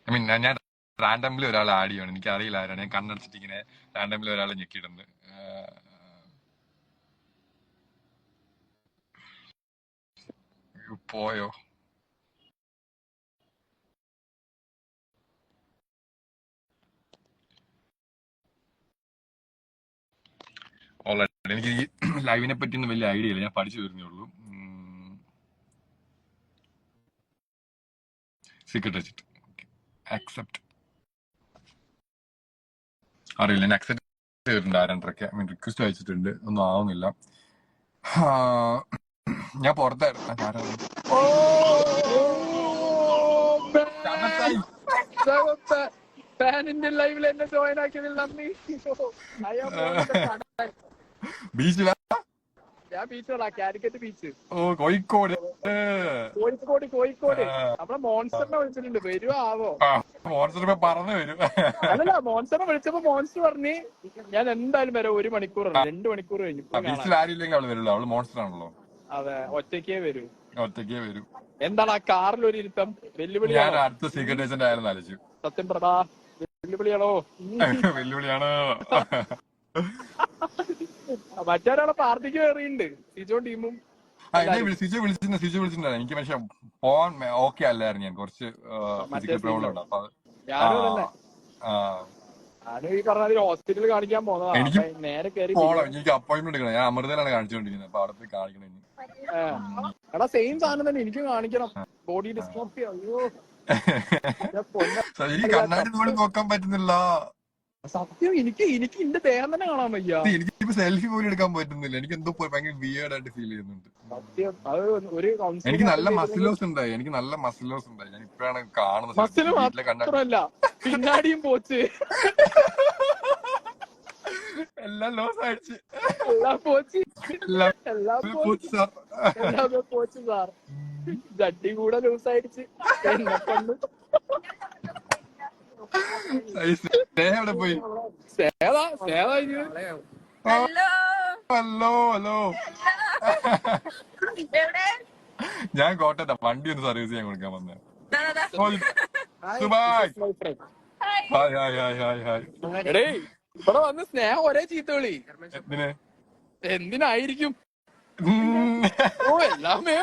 ഐ മീൻ ഞാൻ റാൻഡംലി ഒരാൾ ആഡ് ചെയ്യണം എനിക്ക് അറിയില്ല ആരാണ്. ഞാൻ കണ്ണടച്ചിട്ട് ഇങ്ങനെ റാൻഡംലി ഒരാളെ ഞെക്കിയിടുന്നത്. പോയോ? ഓൾറെഡി എനിക്ക് ഈ <clears throat> ലൈവിനെ പറ്റി ഒന്നും വലിയ ഐഡിയ ഇല്ല. ഞാൻ പഠിച്ചു വരുന്നേ ഉള്ളൂ. സീക്രട്ട് വെച്ചിട്ട് അക്സെപ്റ്റ് അറിയില്ല. ഞാൻ അക്സെപ്റ്റ് ചെയ്തിട്ടുണ്ട് ആ രണ്ടരക്ക് ഐ മീൻ റിക്വസ്റ്റ് അയച്ചിട്ടുണ്ട്. ഒന്നും ആവുന്നില്ല. ഞാൻ പുറത്തായിരുന്നു. ഫാനിന്റെ ലൈവിൽ എന്നെ ജോയിൻ ആക്കിയതിൽ നന്ദി. ബീച്ചിലാ ഞാൻ ബീച്ചോടാ കാലിക്കറ്റ് ബീച്ച് ഓ കോഴിക്കോട്. കോഴിക്കോട് കോഴിക്കോട്. നമ്മളെ മോൺസ്റ്ററിനെ വിളിച്ചിട്ടുണ്ട്. വരുവോ ആവോ? മോൺസ്റ്റർ ഇപ്പൊ വരും. അല്ലല്ല മോൺസ്റ്ററിനെ വിളിച്ചപ്പോ മോൺസ്റ്റർ പറഞ്ഞു ഞാൻ എന്തായാലും വരാം ഒരു മണിക്കൂർ രണ്ടു മണിക്കൂർ കഴിഞ്ഞു. ബീച്ചിൽ ആരില്ലെങ്കിൽ അവൾ വരുള്ളൂ. അവൾ മോൺസ്റ്റർ ആണല്ലോ. അതെ ഒറ്റയ്ക്കേ വരൂ. ഒറ്റയ്ക്കേ വരും. എന്താണ് ആ കാറിൽ ഒരു ഇരുത്തം? ഞാൻ വെല്ലുവിളിയാണോ അടുത്ത സീക്രട്ട് ഏജന്റ് ആയിരുന്നു ആലോചിച്ചു സത്യം പ്രധാ വെല്ലുവിളിയാണോ. വെല്ലുവിളിയാണ്? <laughs> <laughs> മറ്റൊരാളെ പാർട്ടിക്ക് കയറിയിട്ടുണ്ട് സിജോ ടീമും സിജു വിളിച്ചിട്ടുണ്ട് സിജു വിളിച്ചിട്ടുണ്ടായിരുന്നു എനിക്ക് പക്ഷെ പോവാൻ ഓക്കെ അല്ലായിരുന്നു ഞാൻ. കുറച്ച് ഫിസിക്കൽ പ്രോബ്ലം ഉണ്ട്. അപ്പൊ ഹോസ്പിറ്റലിൽ കാണിക്കാൻ എനിക്ക് നേരെ കയറി എനിക്ക് അപ്പോയിന്റ്മെന്റ് എടുക്കണം. ഞാൻ അമൃതയിലാണ് കാണിച്ചുകൊണ്ടിരിക്കുന്നത് അപ്പൊ അവിടെ പോയി കാണിക്കണം എടാ സെയിം സാധനം തന്നെ എനിക്ക് കാണിക്കണം. ബോഡി ഡിസ്ട്രോഫി അയ്യോ. എനിക്ക് കണ്ണാടി നോക്കാൻ പറ്റുന്നില്ല. സത്യം എനിക്ക് എനിക്ക് എന്റെ ദേഹം തന്നെ കാണാൻ വയ്യ. എനിക്കിപ്പോ സെൽഫി പോലും എടുക്കാൻ പറ്റുന്നില്ല. എനിക്ക് എന്തോ ഭയങ്കര വിയേർഡ് ആയിട്ട് ഫീൽ ചെയ്യുന്നുണ്ട്. എനിക്ക് നല്ല മസിലോസ് ഉണ്ടായി. എനിക്ക് നല്ല മസിലോസ് ഉണ്ടായി. ഞാൻ ഇപ്പഴാണ് കാണുന്നത്. പിന്നാടിയും പോച്ച്. എല്ലാം ലോസ് അടിച്ച് എല്ലാം പോച്ച്. എല്ലാം എല്ലാം പോച്ച്. സാർ. എല്ലാം പോച്ച് സാർ. ജഡ്ഡി കൂടെ ലൂസ് ആയിടിച്ച്. എന്നെ കൊണ്ട്. എവിടെ പോയി? സേവ ഇത് ഹലോ. Hello hello. ഞാൻ കോട്ടട്ട വണ്ടി ഒന്ന് സർവീസ് ചെയ്യാൻ കൊടുക്കാൻ വന്നേ. ദാ, ദാ, ദാ. സുബായ്. Hi hi hi hi hi എടേ ഇവിടെ വന്ന് സ്നേഹം ഒരേ ചീത്ത വിളി എന്തിന്? എന്തിനായിരിക്കും. ഓ എല്ലാമേ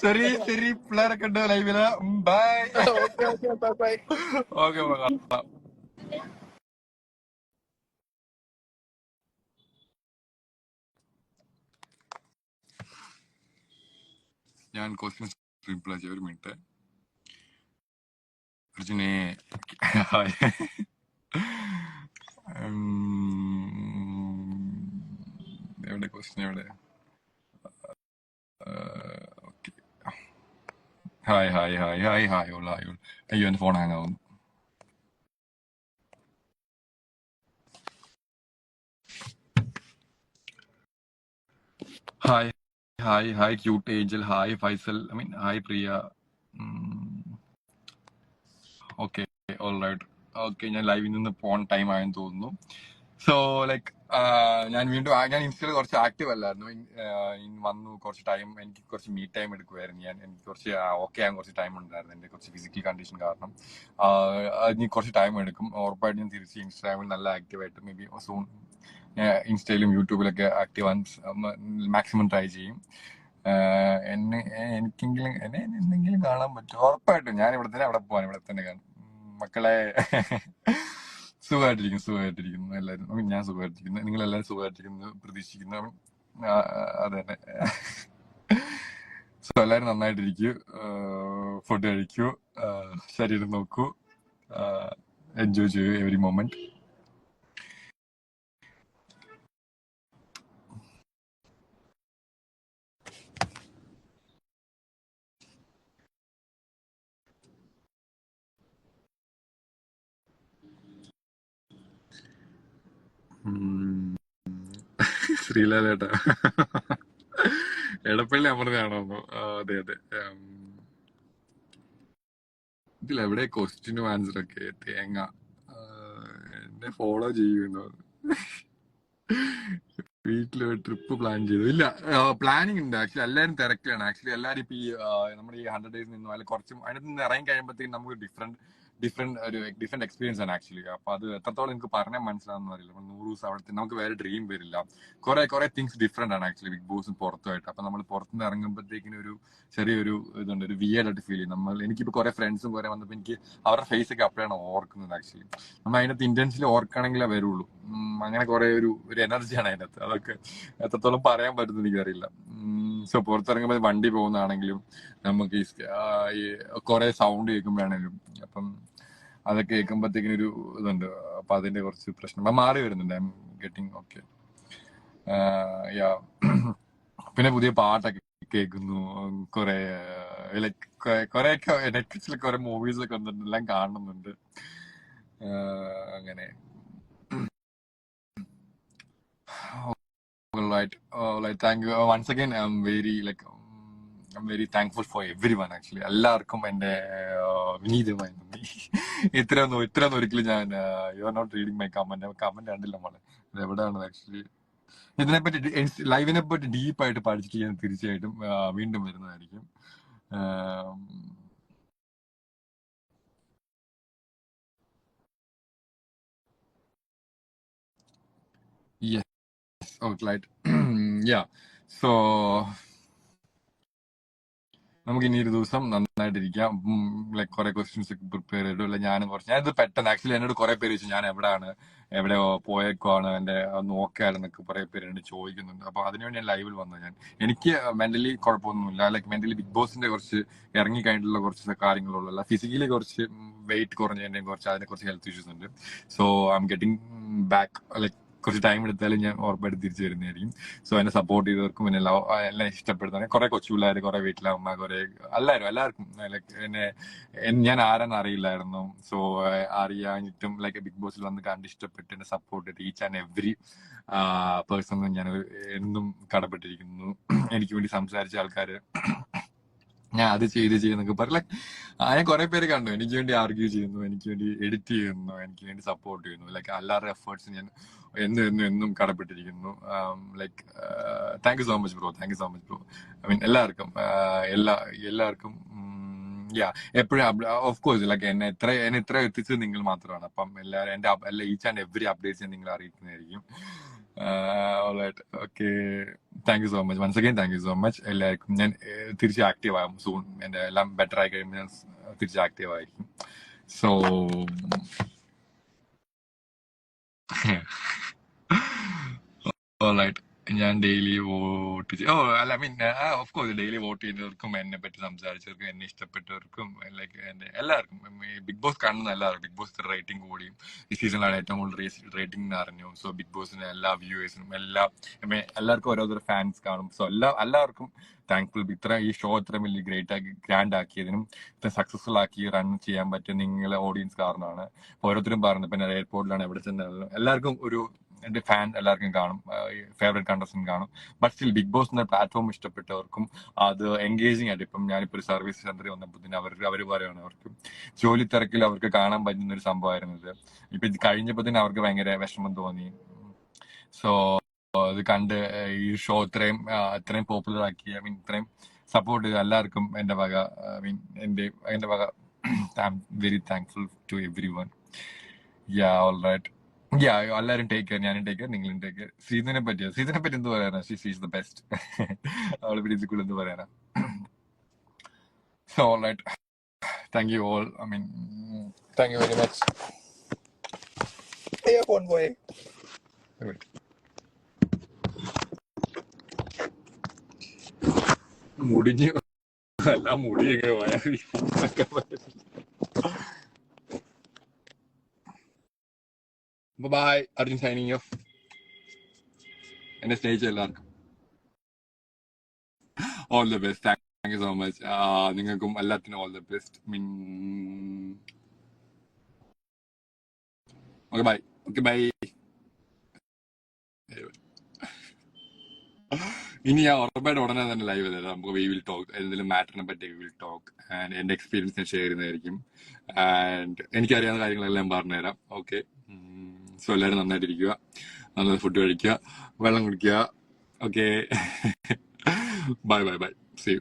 ശരി ശരി പിള്ളേരൊക്കെ ഉണ്ട് ലൈവിൽ bye okay okay bye bye okay ഞാൻ ക്വസ്റ്റ്യൻ റിപ്ലൈ ചെയ്യാം ഒരു മിനിറ്റ് അർജുനെ എവിടെ ക്വസ്റ്റ്യൻ എവിടെ? Okay. Hi hi hi hi hi all hi all. അയ്യോ എന്റെ ഫോൺ ഹാങ് ആവുന്നു hi hi hi cute angel hi Faisal I mean hi Priya okay all right okay ഞാൻ ലൈവിൽ നിന്ന് പോൺ ടൈം ആയെന്ന് തോന്നുന്നു. സോ ലൈക്ക് ഞാൻ വീണ്ടും ഞാൻ ഇൻസ്റ്റയിൽ കുറച്ച് ആക്റ്റീവ് അല്ലായിരുന്നു. വന്നു കുറച്ച് ടൈം എനിക്ക് കുറച്ച് മീ ടൈം എടുക്കുമായിരുന്നു ഞാൻ. എനിക്ക് കുറച്ച് ഓക്കെ ആകാൻ കുറച്ച് ടൈം ഉണ്ടായിരുന്നു എന്റെ കുറച്ച് ഫിസിക്കൽ കണ്ടീഷൻ കാരണം. അതിന് കുറച്ച് ടൈം എടുക്കും. ഉറപ്പായിട്ട് ഞാൻ തിരിച്ച് ഇൻസ്റ്റാഗ്രാമിൽ നല്ല ആക്റ്റീവായിട്ട് മേ ബി സൂൺ ഇൻസ്റ്റയിലും യൂട്യൂബിലൊക്കെ ആക്റ്റീവ് ആവാൻ മാക്സിമം ട്രൈ ചെയ്യും. എന്നെ എനിക്കെങ്കിലും എന്നെ എന്തെങ്കിലും കാണാൻ പറ്റും. ഉറപ്പായിട്ടും ഞാൻ ഇവിടെ തന്നെ അവിടെ പോവാൻ ഇവിടെ തന്നെ കാണും. മക്കളെ സുഖമായിട്ടിരിക്കുന്നു സുഖമായിട്ടിരിക്കുന്നു. എല്ലാവരും ഞാൻ സുഖമായിട്ടിരിക്കുന്നു. നിങ്ങൾ എല്ലാവരും സുഖമായിട്ടിരിക്കുന്നു പ്രതീക്ഷിക്കുന്നു. അതെ തന്നെ. സോ എല്ലാവരും നന്നായിട്ടിരിക്കൂ. ഫുഡ് കഴിക്കൂ. ശരീരം നോക്കൂ. എൻജോയ് ചെയ്യൂ എവറി മൊമെന്റ് ശ്രീലാലേട്ടാ. എടപ്പള്ളി അമൃതയാണോ അതെ അതെ. ഇതിൽ എവിടെ ക്വസ്റ്റ്യനും ആൻസർ ഒക്കെ? തേങ്ങ. എന്നെ ഫോളോ ചെയ്യുന്നു. വീട്ടിൽ ട്രിപ്പ് പ്ലാൻ ചെയ്തു. ഇല്ല പ്ലാനിങ് ഉണ്ട്. ആക്ച്വലി എല്ലാവരും തിരക്കിലാണ്. ആക്ച്വലി എല്ലാവരും ഇപ്പൊ ഈ നമ്മുടെ ഈ ഹൺഡ്രഡ് ഡേയ്സ് നിന്നും അല്ലെങ്കിൽ കുറച്ചും അതിനകത്ത് നിന്ന് ഇറങ്ങി കഴിയുമ്പോഴത്തേക്കും നമുക്ക് ഡിഫറെന്റ് ഡിഫറെന്റ് ഒരു ഡിഫറെന്റ് എക്സ്പീരിയൻസ് ആണ് ആക്ച്വലി അപ്പൊ അത് എത്രത്തോളം എനിക്ക് പറഞ്ഞാൽ മനസ്സിലാവുന്ന അറിയില്ല. അപ്പൊ നൂറ് ദിവസം അവിടുത്തെ നമുക്ക് വേറെ ഡ്രീം വരില്ല. കുറെ കുറെ തിങ്സ് ഡിഫറെന്റ് ആണ് ആക്ച്വലി ബിഗ് ബോസും പുറത്തുമായിട്ട്. അപ്പൊ നമ്മൾ പുറത്തുനിന്ന് ഇറങ്ങുമ്പോഴത്തേക്കിനും ഒരു ചെറിയൊരു ഇതുണ്ട്. ഒരു വിയേഡ് ആയിട്ട് ഫീൽ ചെയ്യും. നമ്മൾ എനിക്കിപ്പോ കുറെ ഫ്രണ്ട്സും കുറെ വന്നപ്പോൾ എനിക്ക് അവരുടെ ഫേസ് ഒക്കെ അപ്പോഴാണ് ഓർക്കുന്നത് ആക്ച്വലി നമ്മൾ അതിനകത്ത് ഇന്റൻസിൽ ഓർക്കണമെങ്കിലേ വരുള്ളൂ. അങ്ങനെ കുറെ ഒരു ഒരു എനർജിയാണ് അതിനകത്ത്. അതൊക്കെ എത്രത്തോളം പറയാൻ പറ്റുന്ന എനിക്കറിയില്ല. സോ പുറത്തിറങ്ങുമ്പോൾ വണ്ടി പോകുന്നതാണെങ്കിലും നമുക്ക് ഈ കുറെ സൗണ്ട് കേൾക്കുമ്പോഴാണെങ്കിലും അപ്പം അതൊക്കെ കേൾക്കുമ്പോഴത്തേക്കിനും ഒരു ഇതുണ്ട്. അപ്പൊ അതിന്റെ കുറച്ച് പ്രശ്നം. മാറി വരുന്നുണ്ട്. I am getting okay yeah പിന്നെ പുതിയ പാട്ടൊക്കെ കേൾക്കുന്നു. കുറെ ലൈക്ക് കുറെയൊക്കെ നെറ്റ്ഫ്ലിക്സിൽ കുറെ മൂവീസ് ഒക്കെ വന്നിട്ടുണ്ട്. എല്ലാം കാണുന്നുണ്ട്. അങ്ങനെ. Thank you once again I am very once again, very thankful for every one actually. എല്ലാവർക്കും എന്റെ വിനീതമായി നന്ദി ഇത്രയൊന്നും ഇത്രയൊന്നും ഒരിക്കലും ഞാൻ you are not reading my comment comment കണ്ടില്ല മോളെ. ഇത് എവിടെയാണ് ആക്ച്വലി ഇതിനെപ്പറ്റി ലൈവിനെ പറ്റി ഡീപ്പായിട്ട് പഠിച്ചിട്ട് ഞാൻ തീർച്ചയായിട്ടും വീണ്ടും വരുന്നതായിരിക്കും. Um, ഔട്ട്ലൈറ്റ് യാ Right. നമുക്ക് ഇനി ഒരു ദിവസം നന്നായിട്ടിരിക്കാം. ലൈക്ക് കുറെ ക്വസ്റ്റ്യൻസ് പ്രിപ്പയർ ചെയ്തു. അല്ല ഞാനും കുറച്ച്. ഞാനിത് പെട്ടെന്ന് ആക്ച്വലി എന്നോട് കുറെ പേര് ചോദിച്ചു ഞാൻ എവിടെയാണ് എവിടെ പോയേക്കുവാണ്? എന്റെ നോക്കാലെന്നൊക്കെ കുറെ പേര് എന്നോട് ചോദിക്കുന്നുണ്ട്. അപ്പൊ അതിനുവേണ്ടി ഞാൻ ലൈവിൽ വന്നത് ഞാൻ. എനിക്ക് മെന്റലി കുഴപ്പമൊന്നുമില്ല. ലൈക്ക് മെന്റലി ബിഗ് ബോസിന്റെ കുറച്ച് ഇറങ്ങി കഴിഞ്ഞിട്ടുള്ള കുറച്ച് കാര്യങ്ങളുള്ള. ഫിസിക്കലി കുറച്ച് വെയിറ്റ് കുറഞ്ഞതിന്റെയും കുറച്ച് അതിനെ കുറച്ച് ഹെൽത്ത് ഇഷ്യൂസ് ഉണ്ട്. So I am getting back like കുറച്ച് ടൈം എടുത്താലും ഞാൻ ഉറപ്പായിട്ട് തിരിച്ചു വരുന്നതായിരിക്കും. സോ എന്നെ സപ്പോർട്ട് ചെയ്തവർക്കും എന്നെ ലവ് എല്ലാം ഇഷ്ടപ്പെടുന്ന കുറെ കൊച്ചു പിള്ളേർ കുറെ വീട്ടിലമ്മ കുറെ എല്ലാവരും എല്ലാവർക്കും ലൈക്ക് എന്നെ ഞാൻ ആരെന്ന് അറിയില്ലായിരുന്നു. സോ അറിയാഞ്ഞിട്ടും ലൈക്ക് ബിഗ് ബോസിൽ വന്ന് കണ്ട് ഇഷ്ടപ്പെട്ട് എന്നെ സപ്പോർട്ട് ചെയ്ത് ഈച്ച് ആൻഡ് എവറി പേഴ്സൺ ഞാൻ എന്നും കടപ്പെട്ടിരിക്കുന്നു. <clears throat> എനിക്ക് വേണ്ടി സംസാരിച്ച ആൾക്കാര് ഞാൻ അത് ചെയ്ത് ചെയ്യുന്നൊക്കെ പറയും ലൈക്ക് ഞാൻ കുറെ പേര് കണ്ടു. എനിക്ക് വേണ്ടി ആർഗ്യൂ ചെയ്യുന്നു എനിക്ക് വേണ്ടി എഡിറ്റ് ചെയ്യുന്നു എനിക്ക് വേണ്ടി സപ്പോർട്ട് ചെയ്യുന്നു. ലൈക്ക് എല്ലാവരുടെ എഫേർട്സ് ഞാൻ എന്നും എന്നും എന്നും കടപ്പെട്ടിരിക്കുന്നു. Like thank you so much bro thank you so much bro I mean എല്ലാവർക്കും എല്ലാ എല്ലാവർക്കും യാ എപ്പോഴും ഓഫ് കോഴ്സ് ലൈക്ക് എന്നെ എത്ര എന്നെ എത്ര എത്തിച്ചത് നിങ്ങൾ മാത്രമാണ്. അപ്പം എല്ലാവരും എന്റെ എല്ലാ ഈച്ച് ആൻഡ് എവറി അപ്ഡേറ്റ്സ് നിങ്ങൾ അറിയിക്കുന്നതായിരിക്കും. Okay thank you so much once thank you so much എല്ലാവർക്കും ഞാൻ തിരിച്ച് ആക്റ്റീവ് ആകും സൂൺ എന്റെ എല്ലാം ബെറ്റർ ആയി കഴിയുമ്പോൾ ഞാൻ തിരിച്ച് ആക്റ്റീവ് ആയിരിക്കും. സോ ഓൾറൈറ്റ് <laughs> ഞാൻ ഡെയിലി വോട്ട് ഓ അല്ല mean of course daily vote ചെയ്യുന്നവർക്കും എന്നെ പറ്റി സംസാരിച്ചവർക്കും എന്നെ ഇഷ്ടപ്പെട്ടവർക്കും ലൈക്ക് എന്റെ എല്ലാവർക്കും ബിഗ് ബോസ് കാണുന്ന എല്ലാവർക്കും ബിഗ് ബോസ് റേറ്റിംഗ് കൂടിയും ഈ സീസണിലാണ് ഏറ്റവും കൂടുതൽ റേറ്റിംഗ് അറിഞ്ഞു. സോ ബിഗ് ബോസിന് എല്ലാ വ്യൂവേഴ്സിനും എല്ലാ എല്ലാവർക്കും ഓരോരുത്തർ ഫാൻസ് കാണും. സോ എല്ലാ എല്ലാവർക്കും താങ്ക്ഫുൾ ഇത്ര ഈ ഷോ ഇത്ര വലിയ ഗ്രേറ്റ് ആക്കി ഗ്രാൻഡ് ആക്കിയതിനും ഇത്ര സക്സസ്ഫുൾ ആക്കി റൺ ചെയ്യാൻ പറ്റിയ നിങ്ങളെ ഓഡിയൻസ് കാരണമാണ്. ഓരോരുത്തരും പറഞ്ഞു പിന്നെ എയർപോർട്ടിലാണ് എവിടെ ചെന്നാലും എല്ലാവർക്കും ഒരു ഫാൻ എല്ലാവർക്കും കാണും ഫേവറേറ്റ് കണ്ടസ്റ്റന്റ് കാണും. ബട്ട് സ്റ്റിൽ ബിഗ് ബോസ് എന്ന പ്ലാറ്റ്ഫോം ഇഷ്ടപ്പെട്ടവർക്കും അത് എൻഗേജിങ് ആയിട്ട് ഇപ്പം ഞാനിപ്പോ ഒരു സർവീസ് സെന്ററിൽ വന്നപ്പോൾ അവർ അവർ പറയുകയാണ് അവർക്ക് ജോലി തിരക്കിൽ അവർക്ക് കാണാൻ പറ്റുന്ന ഒരു സംഭവമായിരുന്നു ഇത്. ഇപ്പൊ ഇത് കഴിഞ്ഞപ്പോ തന്നെ അവർക്ക് ഭയങ്കര വിഷമം തോന്നി. സോ ഇത് കണ്ട് ഈ ഷോ ഇത്രയും ഇത്രയും പോപ്പുലർ ആക്കി. ഐ മീൻ ഇത്രയും സപ്പോർട്ട് ചെയ്ത് എല്ലാവർക്കും എന്റെ വക ഐ മീൻ എന്റെ എന്റെ വക I am very thankful to every one yeah all right yeah എല്ലാവരും ടേക്ക് കെയർ ഞാനും ടേക്ക് കെയർ നിങ്ങളും ടേക്ക് കെയർ പറ്റിയോ? സീസണിനെ പറ്റി എന്ത് പറയാനാ? ഷീ ഈസ് ദ ബെസ്റ്റ് അവളെ പറ്റി ഇതിൽ എന്ത് പറയാനാ? So all right thank you all I mean thank you very much phone പോയേ മുടിഞ്ഞു അല്ല മുടി എങ്ങനെ വയറി ബൈ അർജുൻ സൈനിങ് ഓഫ് എന്റെ സ്റ്റേജ് എല്ലാവർക്കും all the best thank you so much നിങ്ങൾക്കും എല്ലാത്തിനും all the best mean okay bye okay bye ഇനി ഞാൻ ഉറപ്പായിട്ട് ഉടനെ തന്നെ ലൈവ് തരാം. നമുക്ക് വി വിൽ ടോക്ക് എന്തെങ്കിലും മാറ്ററിനെ പറ്റി വി വിൽ ടോക്ക് ആൻഡ് എന്റെ എക്സ്പീരിയൻസ് ഞാൻ ഷെയർ ചെയ്യുന്നതായിരിക്കും. ആൻഡ് എനിക്കറിയാവുന്ന കാര്യങ്ങളെല്ലാം പറഞ്ഞുതരാം. ഓക്കെ സോ എല്ലാവരും നന്നായിട്ടിരിക്കുക. നല്ല ഫുഡ് കഴിക്കുക. വെള്ളം കുടിക്കുക. Okay bye bye bye see you